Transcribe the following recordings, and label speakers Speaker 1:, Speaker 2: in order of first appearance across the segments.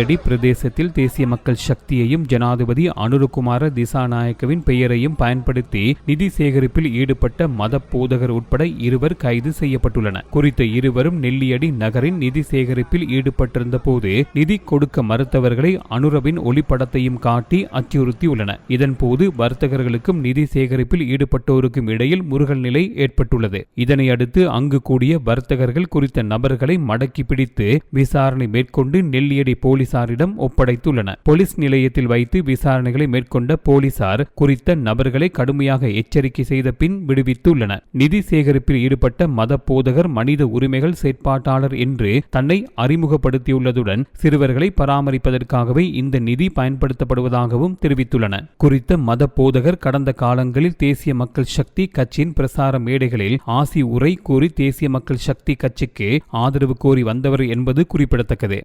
Speaker 1: Eddy பிரதேசத்தில் தேசிய மக்கள் சக்தியையும் ஜனாதிபதி அனுருகுமார திசாநாயக்கவின் பெயரையும் பயன்படுத்தி நிதி சேகரிப்பில் ஈடுபட்ட மத போதகர் உட்பட இருவர் கைது செய்யப்பட்டுள்ளனர். குறித்த இருவரும் நெல்லியடி நகரின் நிதி சேகரிப்பில் ஈடுபட்டிருந்த போது நிதி கொடுக்க மறுத்தவர்களை அனுரவின் ஒளிப்படத்தையும் காட்டி அச்சுறுத்தியுள்ளனர். இதன்போது வர்த்தகர்களுக்கும் நிதி சேகரிப்பில் ஈடுபட்டோருக்கும் இடையில் முருகல் நிலை ஏற்பட்டுள்ளது. இதனையடுத்து அங்கு கூடிய வர்த்தகர்கள் குறித்த நபர்களை மடக்கி பிடித்து விசாரணை மேற்கொண்டு நெல்லியடி போலீசாரிடம் ஒப்படைத்துள்ளன. போலீஸ் நிலையத்தில் வைத்து விசாரணைகளை மேற்கொண்ட போலீசார் குறித்த நபர்களை கடுமையாக எச்சரிக்கை செய்த பின் விடுவித்துள்ளனர் நிதி சேகரிப்பில் ஈடுபட்ட மத போதகர் மனித உரிமைகள் செயற்பாட்டாளர் என்று தன்னை அறிமுகப்படுத்தியுள்ளதுடன் சிறுவர்களை பராமரிப்பதற்காகவே இந்த நிதி பயன்படுத்தப்படுவதாகவும் தெரிவித்துள்ளன. குறித்த மத போதகர் கடந்த காலங்களில் தேசிய மக்கள் சக்தி கட்சியின் பிரசார மேடைகளில் ஆசி உரை கூறி தேசிய மக்கள் சக்தி கட்சிக்கு ஆதரவு கோரி வந்தவர் என்பது குறிப்பிடத்தக்கது.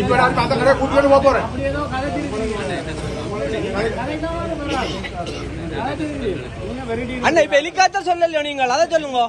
Speaker 2: இப்ப நான் அந்த கடை கூட்டிட்டு போக போறேன்
Speaker 3: அண்ணா இப்ப ஹெலிகாப்டர் சொல்லலையோ நீங்கள் அதை சொல்லுங்க.